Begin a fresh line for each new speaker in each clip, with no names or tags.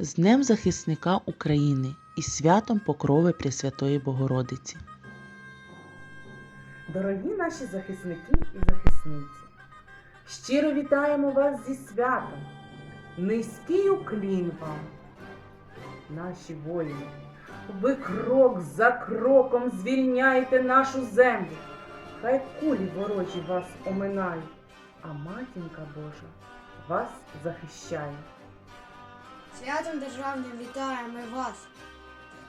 з Днем захисника України і святом Покрови Пресвятої Богородиці.
Дорогі наші захисники і захисниці, щиро вітаємо вас зі святом. Низький уклін вам, наші воїни. Ви крок за кроком звільняєте нашу землю. Хай кулі ворожі вас оминають, а матінка Божа вас захищає.
Святом державним вітаємо вас,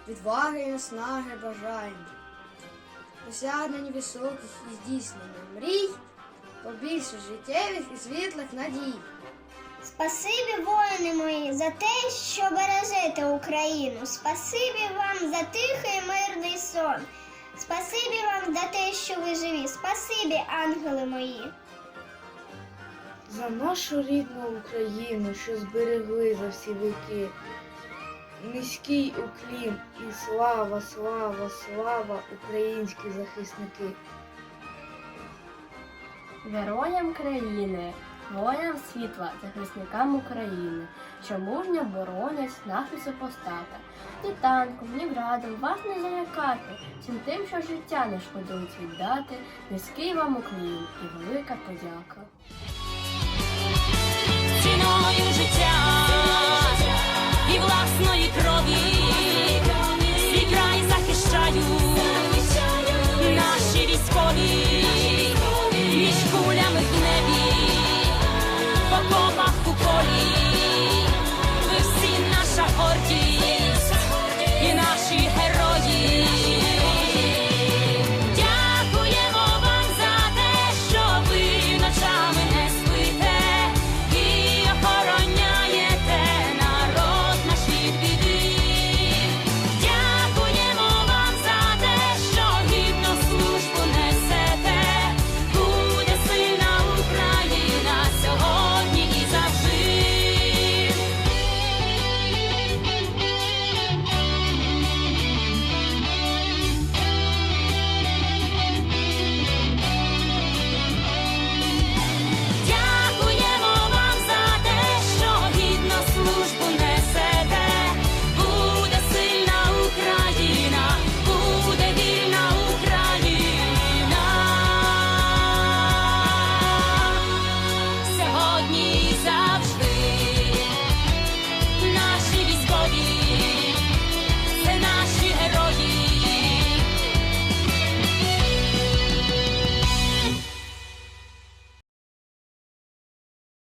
відваги і наснаги бажаємо, досягнень високих і здійснення мрій, побільше життєвих і світлих надій.
Спасибі, воїни мої, за те, що бережете Україну. Спасибі вам за тихий мирний сон. Спасибі вам за те, що ви живі. Спасибі, ангели мої.
За нашу рідну Україну, що зберегли за всі віки. Низький уклін і слава, слава, слава, українські захисники.
Героям країни, воїнам світла, захисникам України, що мужньо боронять нашу супостата. Ні танком, ні градом вас не залякати, всім тим, що життя не шкодують віддати, низький вам уклін і велика подяка.